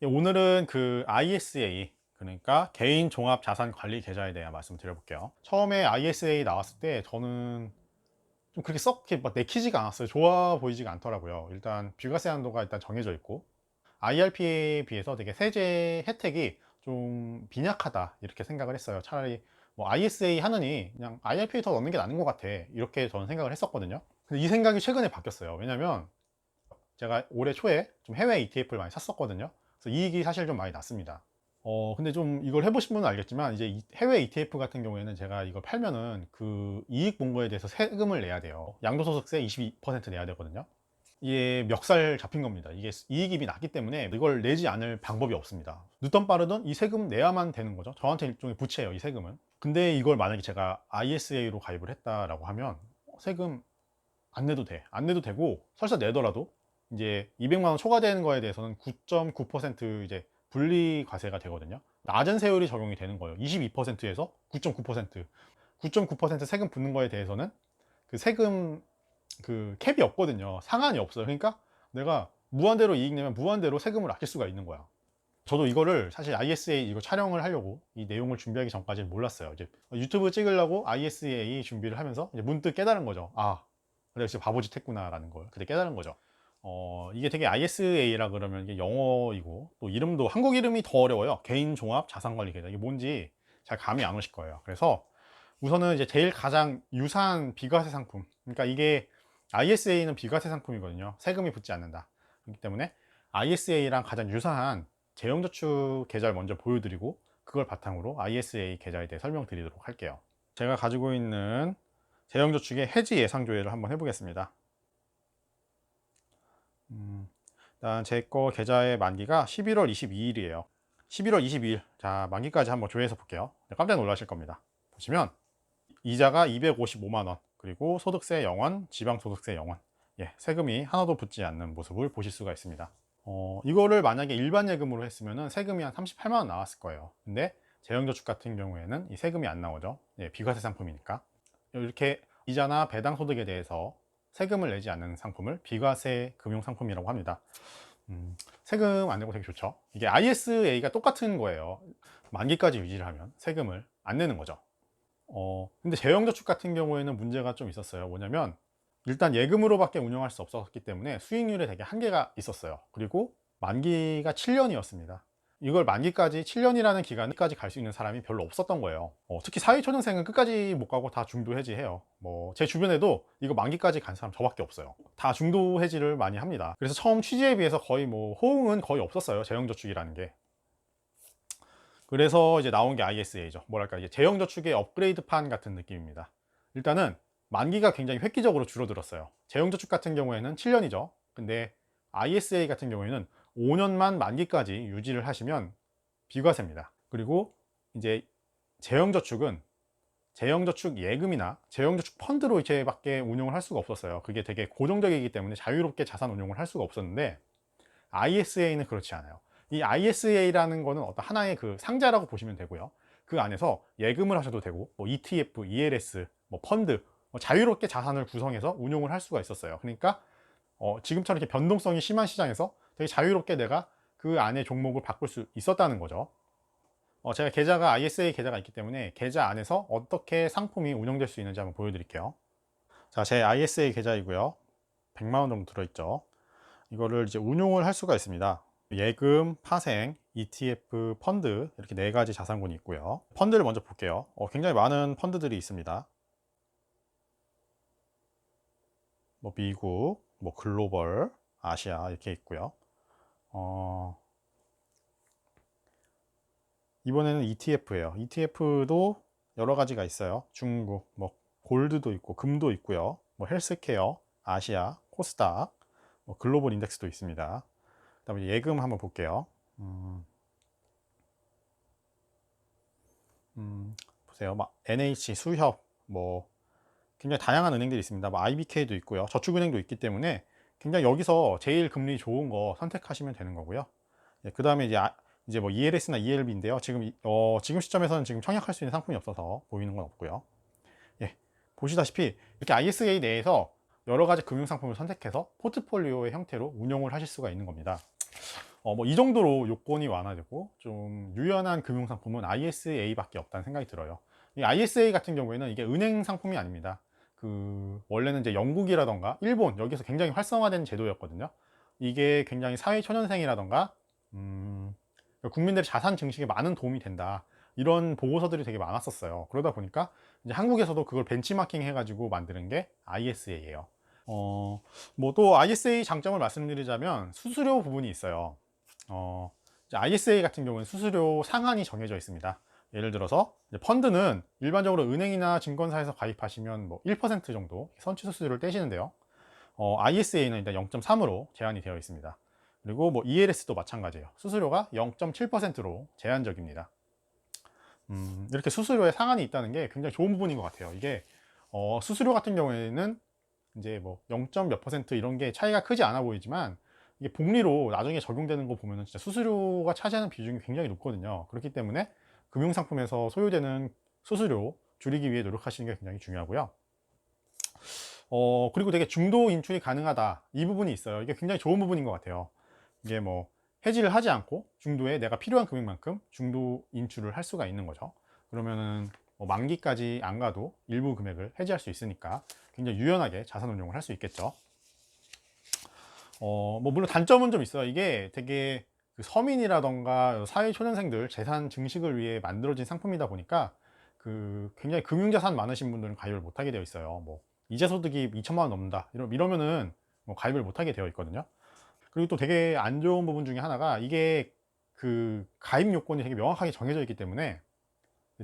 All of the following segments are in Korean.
예, 오늘은 그 ISA 그러니까 개인 종합 자산 관리 계좌에 대해 말씀 드려 볼게요. 처음에 ISA 나왔을 때 저는 좀 그렇게 썩 이렇게 막 내키지가 않았어요. 좋아 보이지가 않더라고요. 일단 비과세 한도가 일단 정해져 있고 IRP에 비해서 되게 세제 혜택이 좀 빈약하다 이렇게 생각을 했어요. 차라리 뭐 ISA 하느니 그냥 IRP에 더 넣는 게 나은 것 같아 이렇게 저는 생각을 했었거든요. 근데 이 생각이 최근에 바뀌었어요. 왜냐면 제가 올해 초에 좀 해외 ETF를 많이 샀었거든요. 그래서 이익이 사실 좀 많이 났습니다. 어, 근데 좀 이걸 해보신 분은 알겠지만, 이제 이 해외 ETF 같은 경우에는 제가 이걸 팔면은 그 이익 본 거에 대해서 세금을 내야 돼요. 양도소득세 22% 내야 되거든요. 이게 멱살 잡힌 겁니다. 이게 이익이 났기 때문에 이걸 내지 않을 방법이 없습니다. 늦던 빠르던 이 세금 내야만 되는 거죠. 저한테 일종의 부채예요, 이 세금은. 근데 이걸 만약에 제가 ISA로 가입을 했다라고 하면 세금 안 내도 돼. 안 내도 되고 설사 내더라도 이제 200만 원 초과되는 거에 대해서는 9.9% 이제 분리 과세가 되거든요. 낮은 세율이 적용이 되는 거예요. 22%에서 9.9%. 9.9% 세금 붙는 거에 대해서는 그 세금 그 캡이 없거든요. 상한이 없어요. 그러니까 내가 무한대로 이익 내면 무한대로 세금을 아낄 수가 있는 거야. 저도 이거를 사실 ISA 이거 촬영을 하려고 이 내용을 준비하기 전까지는 몰랐어요. 이제 유튜브 찍으려고 ISA 준비를 하면서 문득 깨달은 거죠. 아, 내가 진짜 바보짓 했구나라는 걸 그때 깨달은 거죠. 어, 이게 되게 ISA라 그러면 이게 영어이고 또 이름도 한국 이름이 더 어려워요. 개인 종합 자산 관리 계좌. 이게 뭔지 잘 감이 안 오실 거예요. 그래서 우선은 이제 제일 가장 유사한 비과세 상품. 그러니까 이게 ISA는 비과세 상품이거든요. 세금이 붙지 않는다. 그렇기 때문에 ISA랑 가장 유사한 재형저축 계좌를 먼저 보여드리고 그걸 바탕으로 ISA 계좌에 대해 설명드리도록 할게요. 제가 가지고 있는 재형저축의 해지 예상 조회를 한번 해보겠습니다. 음, 일단 제 거 계좌의 만기가 11월 22일이에요. 11월 22일. 자, 만기까지 한번 조회해서 볼게요. 깜짝 놀라실 겁니다. 보시면 이자가 255만 원, 그리고 소득세 0원, 지방소득세 0원. 예, 세금이 하나도 붙지 않는 모습을 보실 수가 있습니다. 어, 이거를 만약에 일반 예금으로 했으면 세금이 한 38만 원 나왔을 거예요. 근데 재형저축 같은 경우에는 이 세금이 안 나오죠. 예, 비과세 상품이니까. 이렇게 이자나 배당 소득에 대해서 세금을 내지 않는 상품을 비과세 금융 상품이라고 합니다. 음, 세금 안 내고 되게 좋죠. 이게 ISA가 똑같은 거예요. 만기까지 유지를 하면 세금을 안 내는 거죠. 어, 근데 재형저축 같은 경우에는 문제가 좀 있었어요. 뭐냐면 일단 예금으로밖에 운영할 수 없었기 때문에 수익률에 되게 한계가 있었어요. 그리고 만기가 7년이었습니다. 이걸 만기까지 7년이라는 기간까지 갈 수 있는 사람이 별로 없었던 거예요. 어, 특히 사회초년생은 끝까지 못 가고 다 중도 해지해요. 뭐 제 주변에도 이거 만기까지 간 사람 저밖에 없어요. 다 중도 해지를 많이 합니다. 그래서 처음 취지에 비해서 거의 뭐 호응은 거의 없었어요. 재형저축이라는 게. 그래서 이제 나온 게 ISA죠. 뭐랄까 이제 재형저축의 업그레이드판 같은 느낌입니다. 일단은 만기가 굉장히 획기적으로 줄어들었어요. 재형저축 같은 경우에는 7년이죠. 근데 ISA 같은 경우에는 5년만 만기까지 유지를 하시면 비과세입니다. 그리고 이제 재형저축은 재형저축 예금이나 재형저축 펀드로 이렇게밖에 운용을 할 수가 없었어요. 그게 되게 고정적이기 때문에 자유롭게 자산 운용을 할 수가 없었는데 ISA는 그렇지 않아요. 이 ISA라는 거는 어떤 하나의 그 상자라고 보시면 되고요. 그 안에서 예금을 하셔도 되고 뭐 ETF, ELS, 뭐 펀드 뭐 자유롭게 자산을 구성해서 운용을 할 수가 있었어요. 그러니까 어, 지금처럼 이렇게 변동성이 심한 시장에서 되게 자유롭게 내가 그 안에 종목을 바꿀 수 있었다는 거죠. 어, 제가 계좌가 ISA 계좌가 있기 때문에 계좌 안에서 어떻게 상품이 운영될 수 있는지 한번 보여드릴게요. 자, 제 ISA 계좌이고요. 100만 원 정도 들어있죠. 이거를 이제 운용을 할 수가 있습니다. 예금, 파생, ETF, 펀드 이렇게 네 가지 자산군이 있고요. 펀드를 먼저 볼게요. 어, 굉장히 많은 펀드들이 있습니다. 뭐 미국, 뭐 글로벌, 아시아 이렇게 있고요. 어, 이번에는 ETF예요. ETF도 여러 가지가 있어요. 중국, 뭐 골드도 있고 금도 있고요. 뭐 헬스케어, 아시아, 코스닥, 뭐 글로벌 인덱스도 있습니다. 그다음에 예금 한번 볼게요. 음, 음, 보세요. 막 NH, 수협, 뭐 굉장히 다양한 은행들이 있습니다. 뭐 IBK도 있고요. 저축은행도 있기 때문에 굉장히 여기서 제일 금리 좋은 거 선택하시면 되는 거고요. 예, 그 다음에 이제, 아, 이제 뭐 ELS나 ELB인데요. 지금, 이- 어, 지금 시점에서는 지금 청약할 수 있는 상품이 없어서 보이는 건 없고요. 예, 보시다시피 이렇게 ISA 내에서 여러 가지 금융 상품을 선택해서 포트폴리오의 형태로 운용을 하실 수가 있는 겁니다. 어, 뭐 이 정도로 요건이 완화되고 좀 유연한 금융상품은 ISA밖에 없다는 생각이 들어요. 이 ISA 같은 경우에는 이게 은행 상품이 아닙니다. 그 원래는 이제 영국이라던가 일본 여기서 굉장히 활성화된 제도였거든요. 이게 굉장히 사회 초년생이라던가 음, 국민들의 자산 증식에 많은 도움이 된다. 이런 보고서들이 되게 많았었어요. 그러다 보니까 이제 한국에서도 그걸 벤치마킹 해가지고 만드는 게 ISA예요. 어, 뭐 또 ISA 장점을 말씀드리자면 수수료 부분이 있어요. 어, ISA 같은 경우는 수수료 상한이 정해져 있습니다. 예를 들어서 펀드는 일반적으로 은행이나 증권사에서 가입하시면 뭐 1% 정도 선취 수수료를 떼시는데요. 어, ISA는 일단 0.3으로 제한이 되어 있습니다. 그리고 뭐 ELS도 마찬가지예요. 수수료가 0.7%로 제한적입니다. 음, 이렇게 수수료에 상한이 있다는 게 굉장히 좋은 부분인 것 같아요. 이게 어, 수수료 같은 경우에는 이제 뭐 0. 몇 퍼센트 이런 게 차이가 크지 않아 보이지만 이게 복리로 나중에 적용되는 거 보면은 진짜 수수료가 차지하는 비중이 굉장히 높거든요. 그렇기 때문에 금융상품에서 소요되는 수수료 줄이기 위해 노력하시는 게 굉장히 중요하고요. 어, 그리고 되게 중도 인출이 가능하다. 이 부분이 있어요. 이게 굉장히 좋은 부분인 것 같아요. 이게 뭐 해지를 하지 않고 중도에 내가 필요한 금액만큼 중도 인출을 할 수가 있는 거죠. 그러면은 뭐 만기까지 안 가도 일부 금액을 해지할 수 있으니까 굉장히 유연하게 자산 운용을 할 수 있겠죠. 어, 뭐 물론 단점은 좀 있어요. 이게 되게 그 서민이라던가 사회 초년생들 재산 증식을 위해 만들어진 상품이다 보니까 그 굉장히 금융자산 많으신 분들은 가입을 못하게 되어 있어요. 뭐 이자 소득이 2천만 원 넘는다 이러, 이러면은 뭐 가입을 못하게 되어 있거든요. 그리고 또 되게 안 좋은 부분 중에 하나가 이게 그 가입 요건이 되게 명확하게 정해져 있기 때문에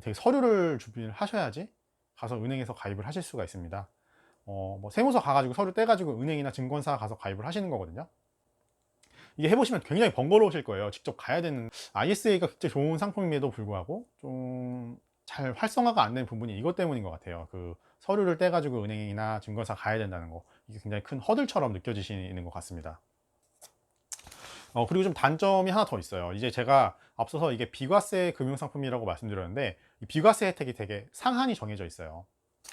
되게 서류를 준비를 하셔야지 가서 은행에서 가입을 하실 수가 있습니다. 어, 뭐 세무서 가가지고 서류 떼가지고 은행이나 증권사 가서 가입을 하시는 거거든요. 이게 해보시면 굉장히 번거로우실 거예요. 직접 가야 되는 ISA가 굉장히 좋은 상품임에도 불구하고 좀 잘 활성화가 안 된 부분이 이것 때문인 것 같아요. 그 서류를 떼가지고 은행이나 증권사 가야 된다는 거 이게 굉장히 큰 허들처럼 느껴지시는 것 같습니다. 어, 그리고 좀 단점이 하나 더 있어요. 이제 제가 앞서서 이게 비과세 금융상품이라고 말씀드렸는데 이 비과세 혜택이 되게 상한이 정해져 있어요.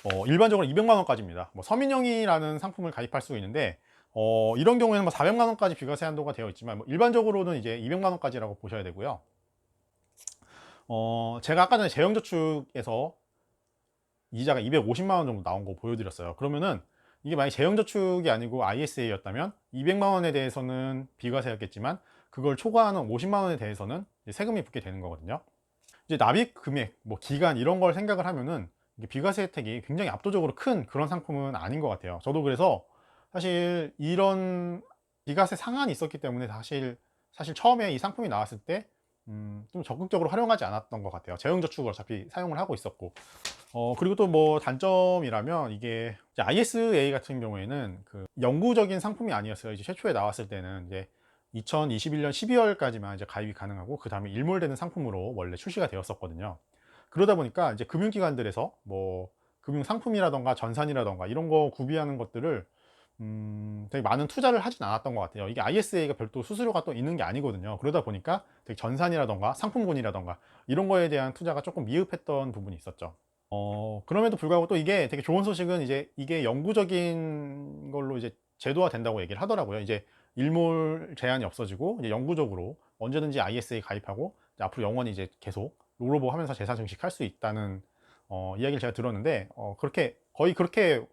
어, 일반적으로 200만 원까지입니다. 뭐 서민형이라는 상품을 가입할 수 있는데 어, 이런 경우에는 뭐 400만 원까지 비과세 한도가 되어 있지만 뭐 일반적으로는 이제 200만 원까지라고 보셔야 되고요. 어, 제가 아까 전에 재형저축에서 이자가 250만 원 정도 나온 거 보여드렸어요. 그러면은 이게 만약 재형저축이 아니고 ISA였다면 200만 원에 대해서는 비과세였겠지만 그걸 초과하는 50만 원에 대해서는 세금이 붙게 되는 거거든요. 이제 납입 금액, 뭐 기간 이런 걸 생각을 하면은 비과세 혜택이 굉장히 압도적으로 큰 그런 상품은 아닌 것 같아요. 저도 그래서 사실 이런 비과세 상한이 있었기 때문에 사실 사실 처음에 이 상품이 나왔을 때 음, 좀 적극적으로 활용하지 않았던 것 같아요. 재형저축을 어차피 사용을 하고 있었고. 어, 그리고 또 뭐 단점이라면 이게 ISA 같은 경우에는 그 영구적인 상품이 아니었어요. 이제 최초에 나왔을 때는 이제 2021년 12월까지만 이제 가입이 가능하고 그 다음에 일몰되는 상품으로 원래 출시가 되었었거든요. 그러다 보니까 이제 금융기관들에서 뭐 금융 상품이라던가 전산이라던가 이런 거 구비하는 것들을 음, 되게 많은 투자를 하진 않았던 것 같아요. 이게 ISA가 별도 수수료가 또 있는 게 아니거든요. 그러다 보니까 되게 전산이라던가 상품군이라던가 이런 거에 대한 투자가 조금 미흡했던 부분이 있었죠. 어, 그럼에도 불구하고 또 이게 되게 좋은 소식은 이제 이게 영구적인 걸로 이제 제도화 된다고 얘기를 하더라고요. 이제 일몰 제한이 없어지고 이제 영구적으로 언제든지 ISA 가입하고 앞으로 영원히 이제 계속 롤오버 하면서 재산 증식할 수 있다는 어, 이야기를 제가 들었는데 어, 그렇게 거의 그렇게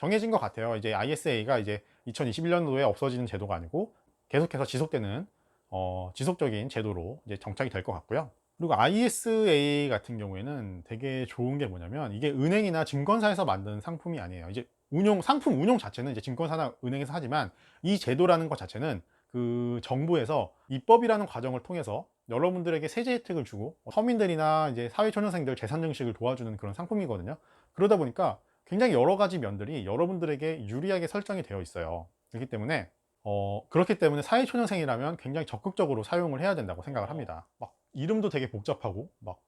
정해진 것 같아요. 이제 ISA가 이제 2021년도에 없어지는 제도가 아니고 계속해서 지속되는 어, 지속적인 제도로 이제 정착이 될 것 같고요. 그리고 ISA 같은 경우에는 되게 좋은 게 뭐냐면 이게 은행이나 증권사에서 만든 상품이 아니에요. 이제 운용 상품 운용 자체는 이제 증권사나 은행에서 하지만 이 제도라는 것 자체는 그 정부에서 입법이라는 과정을 통해서 여러분들에게 세제 혜택을 주고 서민들이나 이제 사회 초년생들 재산 증식을 도와주는 그런 상품이거든요. 그러다 보니까 굉장히 여러 가지 면들이 여러분들에게 유리하게 설정이 되어 있어요. 그렇기 때문에 어, 그렇기 때문에 사회초년생이라면 굉장히 적극적으로 사용을 해야 된다고 생각을 합니다. 막 이름도 되게 복잡하고 막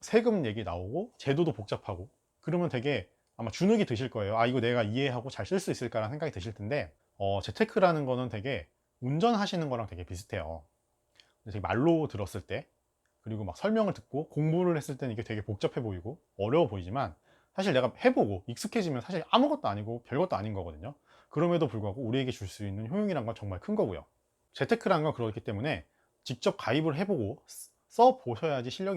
세금 얘기 나오고 제도도 복잡하고 그러면 되게 아마 주눅이 드실 거예요. 아 이거 내가 이해하고 잘 쓸 수 있을까라는 생각이 드실 텐데 어, 재테크라는 거는 되게 운전하시는 거랑 되게 비슷해요. 되게 말로 들었을 때 그리고 막 설명을 듣고 공부를 했을 때는 이게 되게 복잡해 보이고 어려워 보이지만 사실 내가 해보고 익숙해지면 사실 아무것도 아니고 별것도 아닌 거거든요. 그럼에도 불구하고 우리에게 줄 수 있는 효용이란 건 정말 큰 거고요. 재테크라는 건 그렇기 때문에 직접 가입을 해보고 써 보셔야지 실력이.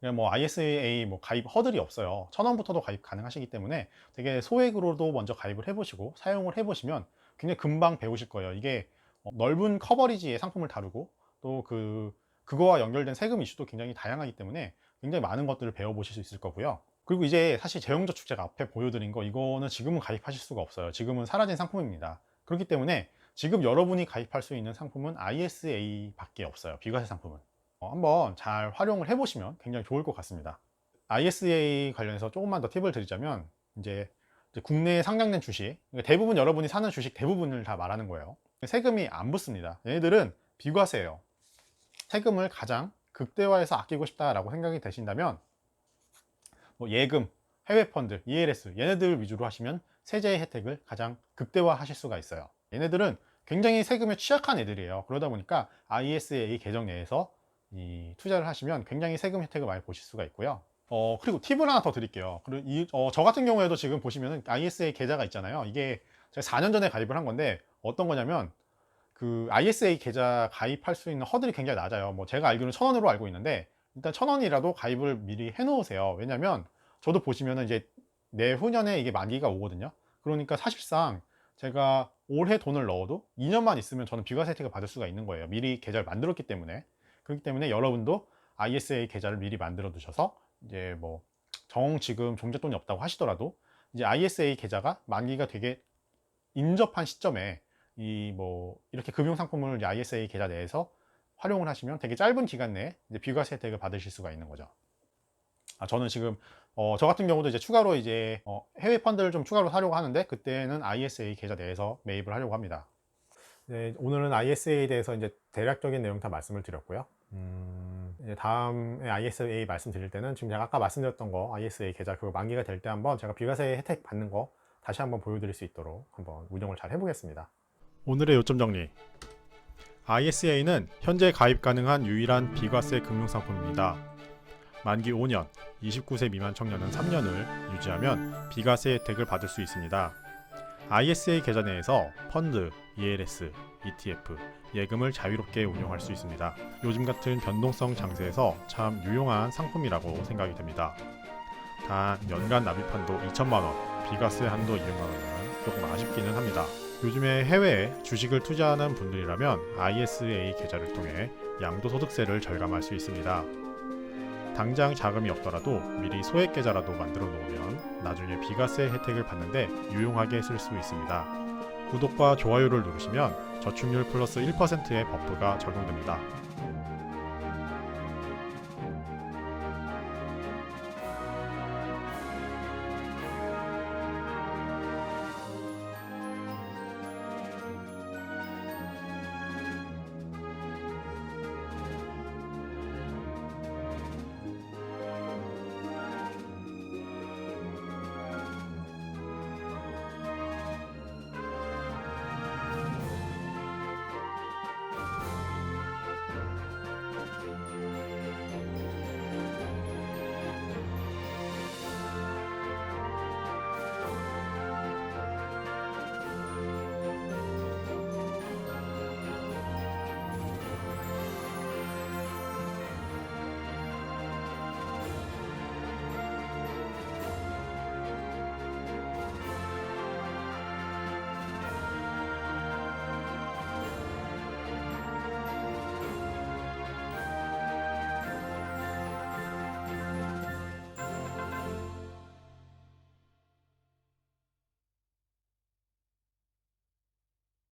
그냥 뭐 ISA 뭐 가입 허들이 없어요. 천 원부터도 가입 가능하시기 때문에 되게 소액으로도 먼저 가입을 해보시고 사용을 해보시면 굉장히 금방 배우실 거예요. 이게 어, 넓은 커버리지의 상품을 다루고 또 그 그거와 연결된 세금 이슈도 굉장히 다양하기 때문에 굉장히 많은 것들을 배워보실 수 있을 거고요. 그리고 이제 사실 재형저축제가 앞에 보여드린 거 이거는 지금은 가입하실 수가 없어요. 지금은 사라진 상품입니다. 그렇기 때문에 지금 여러분이 가입할 수 있는 상품은 ISA 밖에 없어요. 비과세 상품은. 어, 한번 잘 활용을 해보시면 굉장히 좋을 것 같습니다. ISA 관련해서 조금만 더 팁을 드리자면 이제 이제 국내에 상장된 주식 그러니까 대부분 여러분이 사는 주식 대부분을 다 말하는 거예요. 세금이 안 붙습니다. 얘네들은 비과세예요. 세금을 가장 극대화해서 아끼고 싶다라고 생각이 되신다면 뭐 예금, 해외 펀드, ELS 얘네들 위주로 하시면 세제의 혜택을 가장 극대화 하실 수가 있어요. 얘네들은 굉장히 세금에 취약한 애들이에요. 그러다 보니까 ISA 계정 내에서 이 투자를 하시면 굉장히 세금 혜택을 많이 보실 수가 있고요. 어, 그리고 팁을 하나 더 드릴게요. 그리고 이, 어, 저 같은 경우에도 지금 보시면은 ISA 계좌가 있잖아요. 이게 제가 4년 전에 가입을 한 건데 어떤 거냐면 그 ISA 계좌 가입할 수 있는 허들이 굉장히 낮아요. 뭐 제가 알기로는 천 원으로 알고 있는데 일단 천 원이라도 가입을 미리 해 놓으세요. 왜냐면 저도 보시면은 이제 내후년에 이게 만기가 오거든요. 그러니까 사실상 제가 올해 돈을 넣어도 2년만 있으면 저는 비과세 혜택을 받을 수가 있는 거예요. 미리 계좌를 만들었기 때문에. 그렇기 때문에 여러분도 ISA 계좌를 미리 만들어 두셔서 이제 뭐 정 지금 종잣돈이 없다고 하시더라도 이제 ISA 계좌가 만기가 되게 인접한 시점에 이 뭐 이렇게 금융 상품을 이제 ISA 계좌 내에서 활용을 하시면 되게 짧은 기간 내에 이제 비과세 혜택을 받으실 수가 있는 거죠. 아, 저는 지금 어, 저 같은 경우도 이제 추가로 이제 어, 해외 펀드를 좀 추가로 사려고 하는데 그때는 ISA 계좌 내에서 매입을 하려고 합니다. 네, 오늘은 ISA에 대해서 이제 대략적인 내용 다 말씀을 드렸고요. 음, 이제 다음에 ISA 말씀드릴 때는 지금 제가 아까 말씀드렸던 거 ISA 계좌 그거 만기가 될 때 한번 제가 비과세 혜택 받는 거 다시 한번 보여드릴 수 있도록 한번 운영을 잘 해보겠습니다. 오늘의 요점 정리. ISA는 현재 가입 가능한 유일한 비과세 금융상품입니다. 만기 5년, 29세 미만 청년은 3년을 유지하면 비과세 혜택을 받을 수 있습니다. ISA 계좌 내에서 펀드, ELS, ETF, 예금을 자유롭게 운용할 수 있습니다. 요즘 같은 변동성 장세에서 참 유용한 상품이라고 생각이 됩니다. 단 연간 납입 한도 2천만 원, 비과세 한도 200만 원은 조금 아쉽기는 합니다. 요즘에 해외에 주식을 투자하는 분들이라면 ISA 계좌를 통해 양도소득세를 절감할 수 있습니다. 당장 자금이 없더라도 미리 소액 계좌라도 만들어 놓으면 나중에 비과세 혜택을 받는데 유용하게 쓸 수 있습니다. 구독과 좋아요를 누르시면 저축률 플러스 1%의 버프가 적용됩니다.